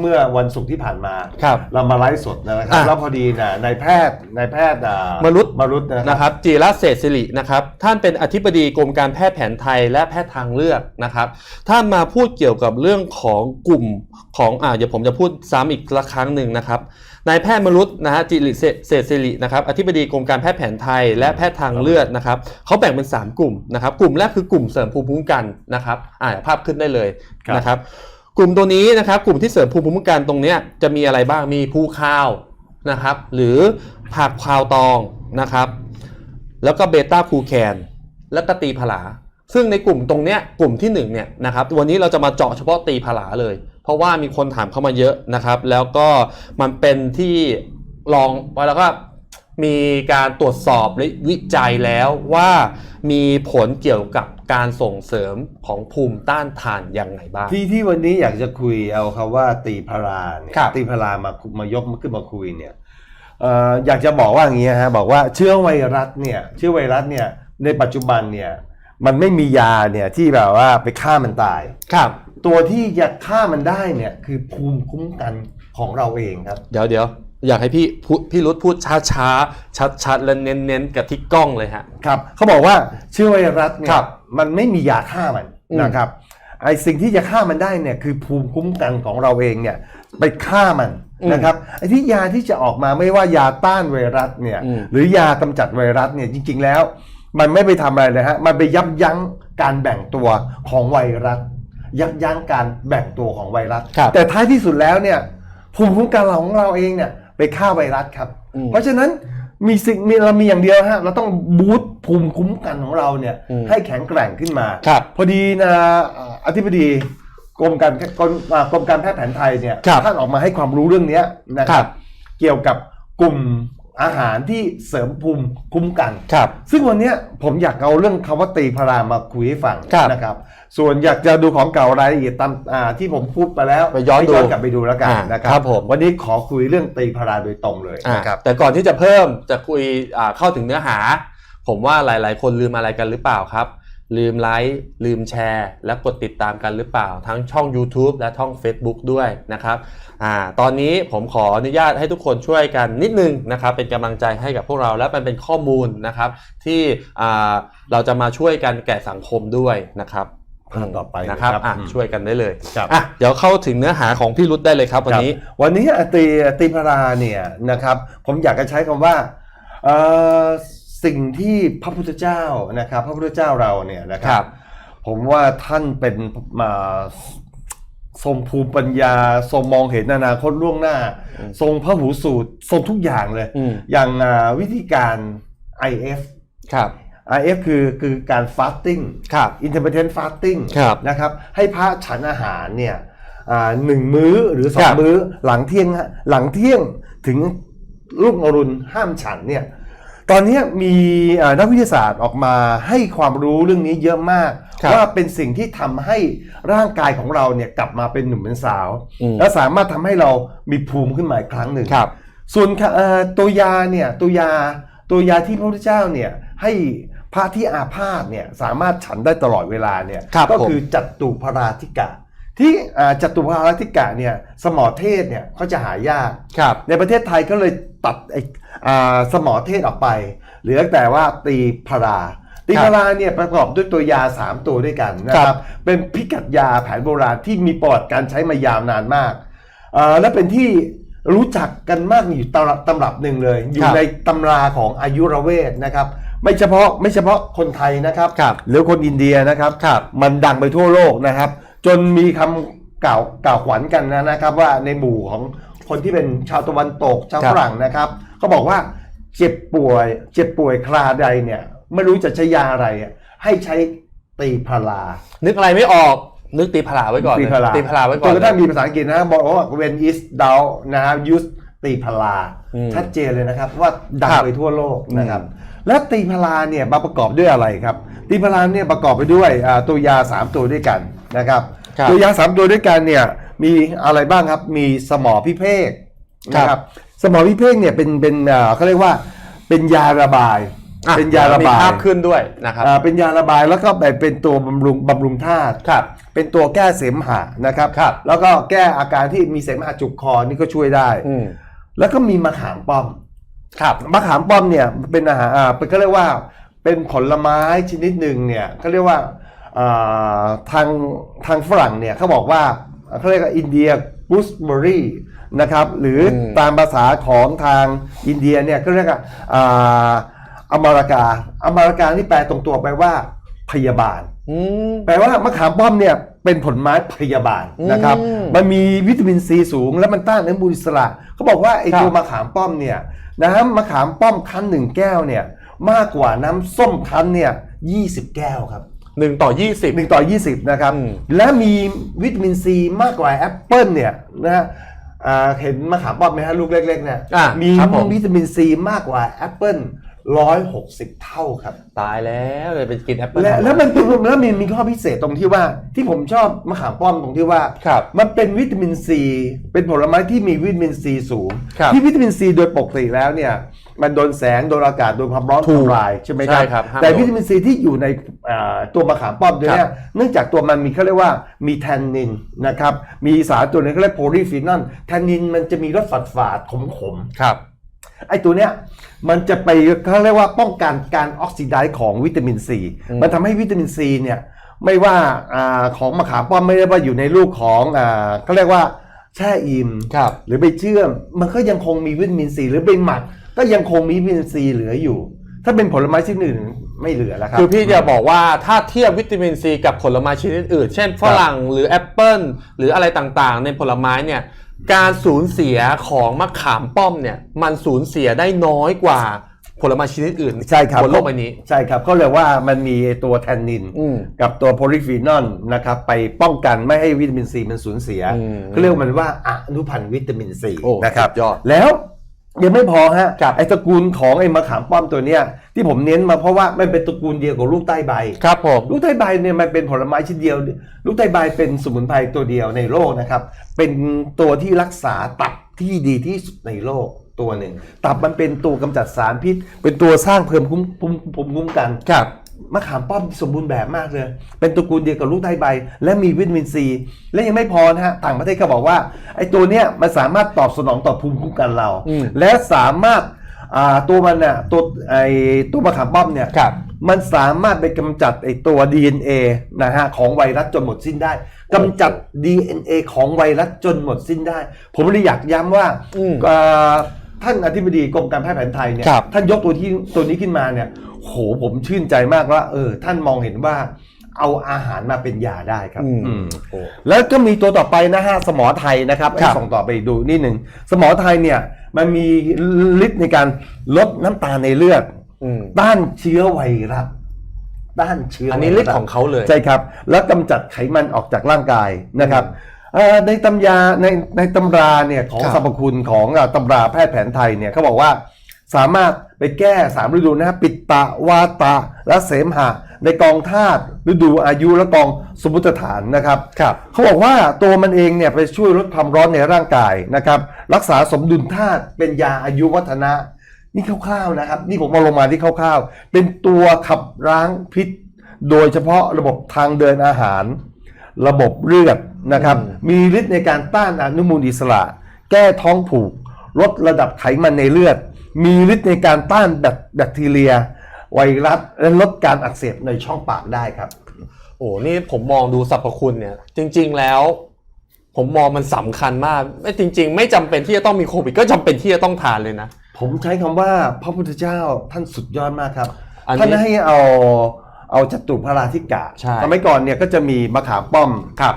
เมื่อวันศุกร์ที่ผ่านมาครับเรามาไลฟ์สดนะครับ อะ แล้วพอดีนะนายแพทย์นายแพทย์อ่มรุตมรุตนะนะครับจีรเศรษฐศิรินะครับท่านเป็นอธิบดีกรมการแพทย์แผนไทยและแพทย์ทางเลือกนะครับท่านมาพูดเกี่ยวกับเรื่องของกลุ่มของอ่าเดี๋ยวผมจะพูดซ้ำอีกละครั้งหนึ่งนะครับนายแพทย์มรุตนะฮะจิริเศรเศรษฐศิรินะครับอธิบดีกรมการแพทย์แผนไทยและแพทย์ทางเลือกนะครับเขาแบ่งเป็น 3 กลุ่มนะครับกลุ่มแรกคือกลุ่มเสริมภูมิคุ้มกันนะครับอ่าภาพขึ้นได้เลยนะครับ กลุ่มตัวนี้นะครับ กลุ่มที่เสริมภูมิคุ้มกันตรงนี้จะมีอะไรบ้างมีภูข้าวนะครับ หรือผักพาวตองนะครับ แล้วก็เบต้าคูแคนแล้วก็ตีผลา ซึ่งในกลุ่มตรงเนี้ยกลุ่มที่หนึ่งเนี่ยนะครับวันนี้เราจะมาเจาะเฉพาะตีผลาเลย เพราะว่ามีคนถามเข้ามาเยอะนะครับ แล้วก็มันเป็นที่ลองแล้วก็มีการตรวจสอบและวิจัยแล้วว่ามีผลเกี่ยวกับ การส่งเสริมของภูมิต้านทานยังไงบ้าง ที่ที่วันนี้อยากจะคุยเอาคำว่าตีพาราเนี่ยครับ ตีพารามามายกมาขึ้นมาคุยเนี่ยเอ่ออยากจะบอกว่าอย่างนี้ฮะบอกว่าเชื้อไวรัสเนี่ยเชื้อไวรัสเนี่ยในปัจจุบันเนี่ยมันไม่มียาเนี่ยที่แบบว่าไปฆ่ามันตาย ครับ ตัวที่จะฆ่ามันได้เนี่ยคือภูมิคุ้มกันของเราเองครับ เดี๋ยวเดี๋ยวอยากให้พี่พูพี่รุธพูดช้าช้าชัดชัดๆและเน้นเน้นๆกับที่กล้องเลยฮะ ครับเขาบอกว่าเชื้อไวรัสเนี่ครัยบ มันไม่มียาฆ่ามันอืมนะครับไอสิ่งที่จะฆ่ามันได้เนี่ยคือภูมิคุ้มกันของเราเองเนี่ยไปฆ่ามันนะครับไอที่ยาที่จะออกมาไม่ว่ายาต้านไวรัสเนี่ยอืมหรือยากำจัดไวรัสเนี่ยจริง ๆ แล้ว มันไม่ไปทำอะไรเลยฮะมันไปยับยั้งการแบ่งตัวของไวรัส ยับยั้งการแบ่งตัวของไวรัสครับแต่ท้ายที่สุดแล้วเนี่ยภูมิคุ้มกันของเราเองเนี่ยไปฆ่าไวรัสครับอืมเพราะฉะนั้น มีสิ่งมีเรามีอย่างเดียวฮะเราต้องบูตภูมิคุ้มกันของเราเนี่ยอืมให้แข็งแกร่งขึ้นมา ครับพอดีนะอ่าอธิบดีกรมการกรมอ่ากรมการแพทย์แผนไทยเนี่ยครับท่านออกมาให้ความรู้เรื่องเนี้ยนะคครัรับ บ เกี่ยวกับกลุ่ม อาหารที่เสริมภูมิคุ้มกัน ครับ ซึ่งวันเนี้ยผมอยากเอาเรื่องคำว่าตีพารามาคุยให้ฟังครับนะครับ ส่วนอยากจะดูของเก่ารายละเอียดตามอ่าที่ผมพูดไปแล้วไปย้อนดูให้กลับไปดูแล้วกันอ่านะครัครับผม วันนี้ขอคุยเรื่องตีพาราโดยตรงเลยอะนะครับ แต่ก่อนที่จะเพิ่มจะคุยอ่าเข้าถึงเนื้อหา ผมว่าหลาย ๆ คนลืมอะไรกันหรือเปล่าครับ ลืมไลค์ลืมแชร์ และกดติดตามกันหรือเปล่า ทั้งช่อง YouTube และช่อง Facebook ด้วยนะครับอ่าตอนนี้ผมขออนุญาตให้ทุกคนช่วยกันนิดนึงนะครับเป็นกำลังใจให้กับพวกเราและมันเป็นข้อมูลนะครับ ที่อ่าเราจะมาช่วยกันแก่สังคมด้วยนะครับอ่าต่อไปนะครับนะครับอะอืมช่วยกันได้เลยครับอะเดี๋ยวเข้าถึงเนื้อหาของพี่รุธได้เลยครับวันนี้ครับวันนี้ตีตีพาราเนี่ยนะครับผมอยากจะใช้คำว่าเอ่อ สิ่งที่พระพุทธเจ้านะครับ พระพุทธเจ้าเราเนี่ยนะคครัรับบผมว่าท่านเป็นมาทรงภูมิปัญญา ทรงมองเห็นอนาคตล่วงหน้าอืมทรงพระหูสูตรทรงทุกอย่างเลยอืมอย่างอ่าวิธีการ IF ครับ IF คือคือการ fasting ครับ intermittent fasting ครับนะครับ ให้พระฉันอาหารเนี่ยอ่าหนึ่งมื้อหรือสอคงรับมื้อหลังเที่ยงฮะหลังเที่ยงถึงลูกอรุณห้ามฉันเนี่ย ตอนนี้มีอ่านักวิทยาศาสตร์ออกมาให้ความรู้เรื่องนี้เยอะมากครับว่าเป็นสิ่งที่ทำให้ร่างกายของเราเนี่ยกลับมาเป็นหนุ่มเป็นสาวอืมและสามารถทำให้เรามีภูมิขึ้นมาอีกครั้งหนึ่งครับส่วนค่ะเอ่อตัวยาเนี่ยตัวยาตัวยาที่พระพุทธเจ้าเนี่ยให้พระที่อาพาธเนี่ยสามารถฉันได้ตลอดเวลาเนี่ยครับก็ผมคือจัตุพราธิกะ ที่อ่าจัตุพราธิกะเนี่ยสมอเทศเนี่ยเขาจะหายากครับในประเทศไทยก็เลยตัดไอ้อ่าสมอเทศออกไป เหลือแต่ว่าตีพาราตีพาราเนี่ยประกอบด้วยตัวยา 3 ตัวด้วยกันนะคครัรับบเป็นพิกัดยาแผนโบราณที่มีประวัติการใช้มายาวนานมากเอ่อและเป็นที่รู้จักกันมากอยู่ตำรับตำรับหนึ่งเลย อยู่ครับในตำราของอายุรเวทนะครับไม่เฉพาะไม่เฉพาะคนไทยนะครับครับหรือคนอินเดียนะครับครับมันดังไปทั่วโลกนะครับ จนมีคำกล่าวกล่าวขวัญกันนะนะครับ ว่าในหมู่ของคนที่เป็นชาวตะวันตกชาวครับฝรั่งนะครับเขาบอกว่าเจ็บป่วย เจ็บป่วยคราใดเนี่ย ไม่รู้จะใช้ยาอะไรอะให้ใช้ตีพารานึกอะไรไม่ออกนึกตีผลาไว้ก่อนตีพาราตีผลาไว้ก่จอนนกระทั่งมีภาษาอังกฤษนะบอกว่า when is down นะครับ use ตีพาราอืมชัดเจนเลยนะครับ ว่าดังครับไปทั่วโลกนะครับอืมและตีพาราเนี่ยมาประกอบด้วยอะไรครับ ตีพาราเนี่ยประกอบไปด้วยอ่าตัวยา 3 ตัวด้วยกันนะครับครับ ตัวยา3ตัวด้วยกันเนี่ยมีอะไรบ้างครับมีสมอพิเภกนะคครัรับบสมอพิเภกเนี่ยเป็นเป็นอ่าเขาเรียกว่าเป็นยาระบายอะเป็นยาระบายมีภาพขึ้นด้วยนะครับอ่าเป็นยาระบายแล้วก็แบบเป็นตัวบำรุงบำรุงธาตุครับเป็นตัวแก้เสมหะนะครับครับแล้วก็แก้อาการที่มีเสมหะจุกคอนี่ก็ช่วยได้อืมแล้วก็มีมะขามป้อมครับมะขามป้อมเนี่ยเป็นอาหารอ่าเป็นก็เรียกว่าเป็นผลไม้ชนิดหนึ่งเนี่ยเขาเรียกว่าอ่า ทางทางฝรั่งเนี่ยเขาบอกว่าเขาเรียกว่าอินเดียกูสเบอรี่นะครับหรืออมตามภาษาของทางอินเดียเนี่ยก็เรียกว่าอ่าอเมริกาอเมริกานี่แปลตรงตัวไปว่าพยาบาลอืมแปลว่ามะขามป้อมเนี่ยเป็นผลไม้พยาบาลนะครับอืมมันมีวิตามินซีสูง และมันต้านอนุมูลอิสระเขาบอกว่าไอ้ครับตัวมะขามป้อมเนี่ยน้ำมะขามป้อมคั้นหนึ่งแก้วเนี่ยมากกว่าน้ำส้มคั้นเนี่ย20แก้วครับ หนึ่งต่อยี่สิบหนึ่งต่อ 20 นะครับอืมและมีวิตามินซีมากกว่าแอปเปิลเนี่ยนะฮะอ่าเห็นมะขามป้อมไหมฮะลูกเล็กๆเนี่ยอะมีครับผมวิตามินซีมากกว่าแอปเปิล ร้อยหกสิบเท่าครับ ตายแล้วเลยเป็นกินแอปเปิ้ลและแล้วมันเป็นแล้วมันมีข้อพิเศษตรงที่ว่าที่ผมชอบมะขามป้อมตรงที่ว่า ครับ มันเป็นวิตามินซีเป็นผลไม้ที่มีวิตามินซีสูง ครับที่วิตามินซีโดยปกติแล้วเนี่ยมันโดนแสง โดนอากาศ โดนความร้อนถูกทำลายใช่ไหมครัใช่ครับห้ามแต่โดนวิตามินซีที่อยู่ในอ่าตัวมะขามป้อมตัวเนี้ยเนื่องจากตัวมันมีเขาเรียกว่ามีแทนนินนะครับมีสารตัวหนึงเขาเรียกโพลีฟีนอลแทนนินมันจะมีรสฝาดฝาดๆขมขมๆ ครับ ไอ้ตัวเนี้ยมันจะไปเขาเรียกว่าป้องกันการออกซิไดซ์ของวิตามินซีอืมมันทำให้วิตามินซีเนี่ยไม่ว่าอาของมะขามป้อมไม่ได้ว่าอยู่ในรูปของอ่าเขาเรียกว่าแช่อิ่มครับหรือไปเชื่อม มันก็ยังคงมีวิตามินซีหรือไปหมักก็ยังคงมีวิตามินซีเหลืออยู่ ถ้าเป็นผลไม้ชนิดอื่นไม่เหลือแล้วครับคือพี่จะบอกว่าถ้าเทียบวิตามินซีกับผลไม้ชนิดอื่น เช่นฝรั่งหรือแอปเปิลหรืออะไรต่างๆ ในผลไม้เนี่ย การสูญเสียของมะขามป้อมเนี่ย มันสูญเสียได้น้อยกว่าผลไม้ชนิดอื่นใช่ครับบนโลกใบนี้ ใช่ครับเขาเรียกว่ามันมีตัวแทนนิน อืม กับตัวโพลีฟีนอลนะครับไปป้องกันไม่ให้วิตามินซีมันสูญเสียอืมเขาเรียกว่ามันว่าอนุพันธ์วิตามินซีโอ้นะครับสุดยอด แล้ว ยังไม่พอฮะครับไอตระกูลของไอมะขามป้อมตัวเนี้ยที่ผมเน้นมาเพราะว่ามันเป็นตระกูลเดียวกับลูกใต้ใบครับผมลูกไต้ใบเนี่ยมันเป็นผลไม้ชนิดเดียว ลูกไต้ใบเป็นสมุนไพรตัวเดียวในโลกนะครับ เป็นตัวที่รักษาตับที่ดีที่สุดในโลกตัวหนึ่งตับมันเป็นตัวกำจัดสารพิษ เป็นตัวสร้างเพิ่มคุ้มภูมิภูมิคุ้มกันครับ มะขามป้อมสมบูรณ์แบบมากเลย เป็นตระกูลเดียวกับลูกไต้ใบ และมีวิตามินซี และยังไม่พอนะฮะ ต่างประเทศก็บอกว่าไอ้ตัวเนี้ยมันสามารถตอบสนองต่อภูมิคุ้มกันเราอืมและสามารถอ่าตัวมันน่ะตัวไอ้ตัวมะขามป้อมเนี่ยครับมันสามารถไปกำจัดไอตัว DNA นะฮะของไวรัสจนหมดสิ้นได้กำจัด DNA ของไวรัสจนหมดสิ้นได้ ผมเลยอยากย้ำว่าอืมเอ่อท่านอธิบดีกรมการแพทย์แผนไทยเนี่ยครับท่านยกตัวที่ตัวนี้ขึ้นมาเนี่ย โหผมชื่นใจมากว่าเออ ท่านมองเห็นว่าเอาอาหารมาเป็นยาได้ครับอืมอืมโอ้แล้วก็มีตัวต่อไปนะฮะสมอไทยนะครับครัให้บส่งต่อไปดูนิดหนึ่งสมอไทยเนี่ย มันมีฤทธิ์ในการลดน้ำตาลในเลือดอืมต้านเชื้อไวรัสต้านเชื้ออัอันนี้ฤทธิ์ของเขาเลยใช่ครับ แล้วกำจัดไขมันออกจากร่างกายนะครับเอ่อในตำยาในในตำราเนี่ยของครับสรรพคุณของอะตำราแพทย์แผนไทยเนี่ยเขาบอกว่า สามารถไปแก้สามฤดูนะฮะปิดตะวาตะ และเสมหะ ในกองธาตุฤดูอายุและกองสมมุติฐานนะครับครับเขาบอกว่าตัวมันเองเนี่ยไปช่วยลดความร้อนในร่างกายนะครับ รักษาสมดุลธาตุเป็นยาอายุวัฒนะ นี่คร่าวๆนะครับ นี่ผมมาลงมาที่คร่าวๆ เป็นตัวขับล้างพิษ โดยเฉพาะระบบทางเดินอาหาร ระบบเลือดนะครับอืมมีฤทธิ์ในการต้านอนุมูลอิสระ แก้ท้องผูก ลดระดับไขมันในเลือด มีฤทธิ์ในการต้านแบคแบคทีเรีย ไวรัสและลดการอักเสบในช่องปากได้ครับ โอ้นี่ผมมองดูสรรพคุณเนี่ย จริง ๆแล้ว ผมมองมันสำคัญมาก ไม่จริง ๆ ไม่จำเป็นที่จะต้องมีโควิด ก็จำเป็นที่จะต้องทานเลยนะ ผมใช้คำว่าพระพุทธเจ้าท่านสุดยอดมากครับ อันนี้ท่านให้เอาเอาจตุพราธิกะใช่สมัยก่อนเนี่ยก็จะมีมะขามป้อมครับ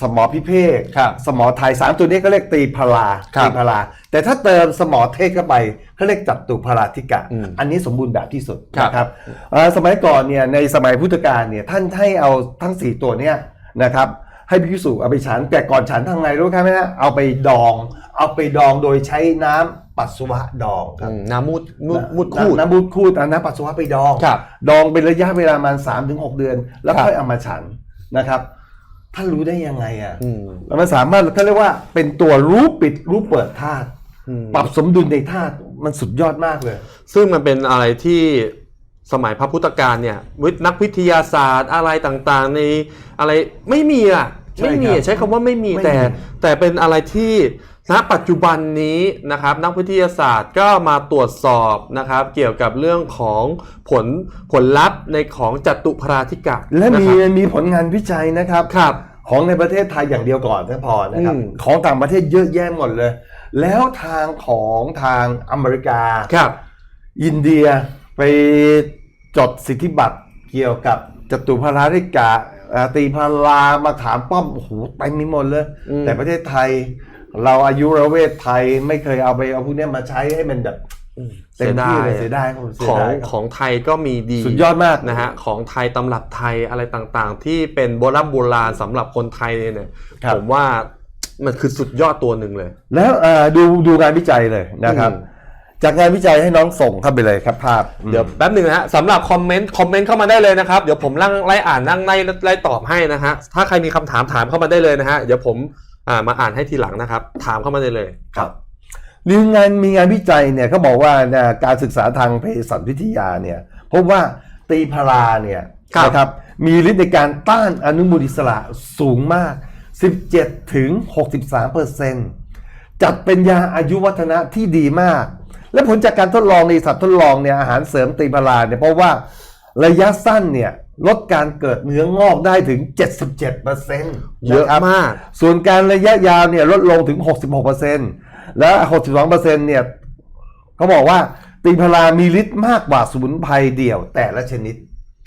สมอพิเภกครับสมอไทยสามตัวนี้ก็เรียกตีพลาครับตีพลา แต่ถ้าเติมสมอเทศเข้าไปเขาเรียกจัตุพราธิกะ อืมอันนี้สมบูรณ์แบบที่สุดครับนะครับเอ่อสมัยก่อนเนี่ยในสมัยพุทธกาลเนี่ยท่านให้เอาทั้งสี่ตัวเนี่ยนะครับให้พิสูจเอาไปฉันแต่ก่อนฉันทางไงรู้ไหมฮะเอาไปดอง เอาไปดองโดยใช้น้ำปัสสาวะดองครับ อืมน้ำมูดมูดมูดคูด น้ำมูดคูดเอาน้ำปัสสาวะไปดอง ครับดองเป็นระยะเวลาประมาณสามถึงหกเดือน แล้วครับค่อยเอามาฉันนะครับ ท่านรู้ได้ยังไงอะอืมแล้วมันสามารถเขาเรียกว่าเป็นตัวรู้ปิดรู้เปิดธาตุอืมปรับสมดุลในธาตุมันสุดยอดมากเลย ซึ่งมันเป็นอะไรที่สมัยพระพุทธกาลเนี่ยวิทย์นักวิทยาศาสตร์อะไรต่างๆ ในอะไรไม่มีอะใช่ไม่มีครับอะใช้คำว่าไม่มีไม่มีแต่ แต่เป็นอะไรที่ ณปัจจุบันนี้นะครับนักวิทยาศาสตร์ก็มาตรวจสอบนะครับ เกี่ยวกับเรื่องของผลผลลัพธ์ในของจัตุพราธิกะและมีนะครับมีผลงานวิจัยนะครับ ครับ ของในประเทศไทยอย่างเดียวก่อนก็พอนะครับ อืม ของต่างประเทศเยอะแยะหมดเลย แล้วทางของทางอเมริกา ครับ อินเดียไปจดสิทธิบัตรเกี่ยวกับจตุพราธิกะอ่าตีพารามาถามป้อมโอ้โหไปมีหมดเลย อืม แต่ประเทศไทย เราอายุรเวทไทยไม่เคยเอาไปเอาพวกเนี้ยมาใช้ให้มันแบบเต็มที่เลยเสียดายครับผมเสีขยองดายครับ ของไทยก็มีดีสุดยอดมาก นะฮะของไทยตำรับไทยอะไรต่างๆ ที่เป็นโบราณโบราณสำหรับคนไทยเนี่ยครับ ผมว่ามันคือสุดยอดตัวหนึ่งเลย แล้วเอ่อดูดูงานวิจัยเลยนะครับ อืม จากงานวิจัยให้น้องส่งเข้าไปเลยครับภาพเดี๋ยวแป๊บหนึ่งนะฮะสำหรับคอมเมนต์คอมเมนต์เข้ามาได้เลยนะครับ เดี๋ยวผมนั่งไล่อ่านนั่งไล่ไล่ตอบให้นะฮะถ้าใครมีคำถามถามเข้ามาได้เลยนะฮะเดี๋ยวผม อ่ามาอ่านให้ทีหลังนะครับ ถามเข้ามาได้เลย ครับมีงานมีงานวิจัยเนี่ยเขาบอกว่าเนี่ยการศึกษาทางเภสัชวิทยาเนี่ยพบว่าตีพาราเนี่ยครับ นะครับมีฤทธิ์ในการต้านอนุมูลอิสระสูงมาก 17ถึง63เปอร์เซ็นต์จัดเป็นยาอายุวัฒนะที่ดีมาก และผลจากการทดลองในสัตว์ทดลองเนี่ยอาหารเสริมตีพาราเนี่ยเพราะว่าระยะสั้นเนี่ย ลดการเกิดเนื้องอกได้ถึง 77เปอร์เซ็นต์เยอะมาก ส่วนการระยะยาวเนี่ยลดลงถึง 66%และ 62%เนี่ยเขาบอกว่าตีพารามีฤทธิ์มากกว่าสมุนไพรเดี่ยวแต่ละชนิด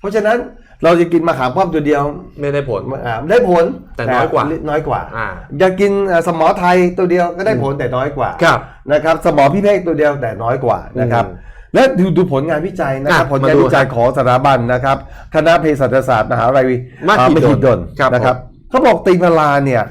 เพราะฉะนั้นเราจะกินมะขามป้อมตัวเดียวไม่ได้ผลอ่าได้ผลแต่น้อยกว่าฤทธิ์น้อยกว่าอ่าอยากกินอ่าสมอไทยตัวเดียวก็ได้ผลแต่น้อยกว่าครับนะครับ สมอพิเภกตัวเดียวแต่น้อยกว่านะครับอืม และดูดูผลงานวิจัยนะครับ อะผลงานมาดูวิจัยของสถาบันนะครับ คณะเภสัชศาสตร์มหาวิทยาลัยมหิดลอ่ามหิดลครับ นะครับผมเขาบอกตีพาราเนี่ย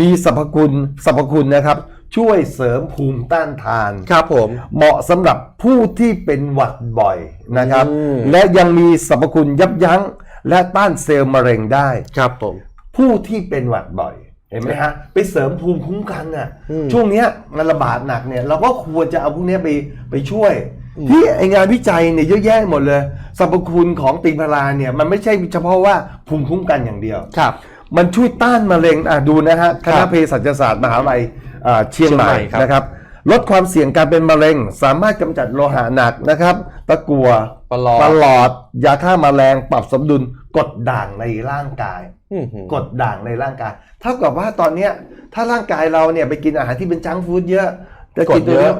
มีสรรพคุณสรรพคุณนะครับ ช่วยเสริมภูมิต้านทาน ครับผม เหมาะสำหรับผู้ที่เป็นหวัดบ่อยนะครับ อืม และยังมีสรรพคุณยับยั้ง และต้านเซลล์มะเร็งได้ ครับผม ผู้ที่เป็นหวัดบ่อย เห็นไหมฮะไปเสริมภูมิคุ้มกันน่ะอืมช่วงเนี้ยมันระบาดหนักเนี่ยเราก็ควรจะเอาพวกเนี้ยไปไปช่วยอืม ที่ไองานวิจัยเนี่ยเยอะแยะหมดเลย สรรพคุณของตีนพาราเนี่ยมันไม่ใช่เฉพาะว่าภูมิคุ้มกันอย่างเดียวครับ มันช่วยต้านมะเร็งอะดูนะฮะคครัณะบเภสัชศาสตร์มหาวิทยาลัยอ่าเชียงใหม่เชียงใหม่ครับนะครับลดความเสี่ยงการเป็นมะเร็ง สามารถกำจัดโลหะหนักนะครับ ตะกัวปลอดตลอด ยาฆ่าแมลงปรับสมดุลกดด่างในร่างกายอื้อหือกดด่างในร่างกาย เท่ากับว่าตอนเนี้ยถ้าร่างกายเราเนี่ยไปกินอาหารที่เป็นจังก์ฟู้ดเยอะจะกินตัวเนี้ยอะ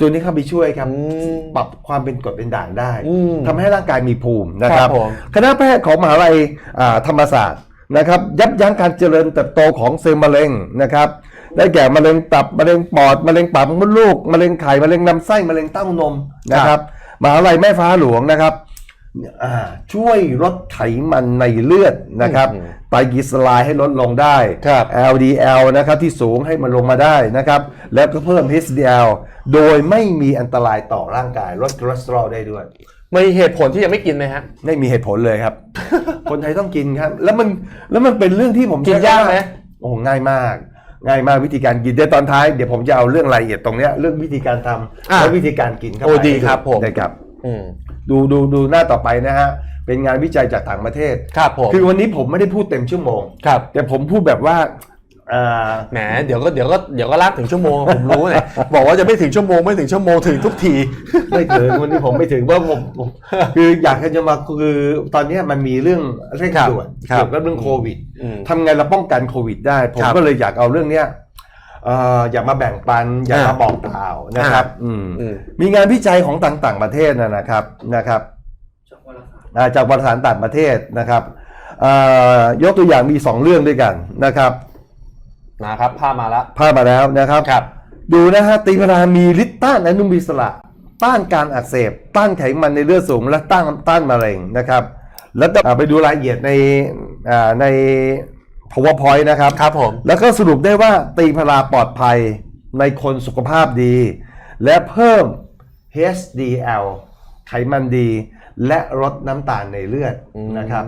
ตัวนี้เข้าไปช่วยครับอืมปรับความเป็นกรดเป็นด่างได้อืมทำให้ร่างกายมีภูมินะคครัรับบผมคณะแพทย์ของมหาลัยอ่าธรรมศาสตร์นะครับ ยับยั้งการเจริญเติบโตของเซลล์มะเร็งนะครับได้แก่มะเร็งตับมะเร็งปอดมะเร็งปากมดลูกมะเร็งไข่มะเร็งลำไส้มะเร็งเต้านมนะครับมหาลัยแม่ฟ้าหลวงนะครับอ่าช่วยลดไขมันในเลือดนะครับอืม ไตรกลีเซอไรด์ให้ลดลงได้ ครับ LDL นะครับที่สูงให้มันลงมาได้นะครับ แล้วก็เพิ่ม HDL โดยไม่มีอันตรายต่อร่างกายลดคอเลสเตอรอลได้ด้วย มีเหตุผลที่ยังไม่กินไหมฮะ ไม่มีเหตุผลเลยครับ คนไทยต้องกินครับ แล้วมันแล้วมันเป็นเรื่องที่ผมกินใช้ยากไหม โอ้ง่ายมาก ง่ายมากวิธีการกินเดี๋ยวตอนท้ายเดี๋ยวผมจะเอาเรื่องรายละเอียดตรงเนี้ยเรื่องวิธีการทำอะและวิธีการกินเข้าโอ้ไปดีครับผม ได้ครับ อืม ดูดูดูหน้าต่อไปนะฮะ เป็นงานวิจัยจากต่างประเทศ ครับผม คือวันนี้ผมไม่ได้พูดเต็มชั่วโมง ครับ แต่ผมพูดแบบว่าอ่า แหม เดี๋ยวก็เดี๋ยวก็เดี๋ยวก็ลากถึงชั่วโมง ผมรู้เนี่ย บอกว่าจะไม่ถึงชั่วโมงไม่ถึงชั่วโมงถึงทุกที ไม่ถึงวันนี้ผมไม่ถึงว่าผมผมคืออยากจะมาคือตอนเนี้ยมันมีเรื่องเร่งด่วนครับเกี่ยวกับเรื่องโควิดอืมทำไงเราป้องกันโควิดได้ ผมครับก็เลยอยากเอาเรื่องเนี้ยเอ่ออยากมาแบ่งปัน อยากมาอ่า บอกกล่าวนะครับอ่าอืม อืม มีงานวิจัยของต่างต่างๆประเทศนะนะครับนะครับ อ่าจากวารสารต่างประเทศนะครับเอ่อยกตัวอย่างมีสองเรื่องด้วยกันนะครับนะครับภาพมาแล้วภาพมาแล้วนะครับครับ ดูนะฮะตีพารามีฤทธิ์ต้านอนุมูลอิสระ ต้านการอักเสบ ต้านไขมันในเลือดสูง และต้านต้านมะเร็งนะครับ แล้วก็อ่าไปดูรายละเอียดในอ่าใน powerpoint นะครับครับผมแล้วก็สรุปได้ว่าตีพาราปลอดภัยในคนสุขภาพดี และเพิ่ม HDL ไขมันดี และลดน้ำตาลในเลือดนะครับ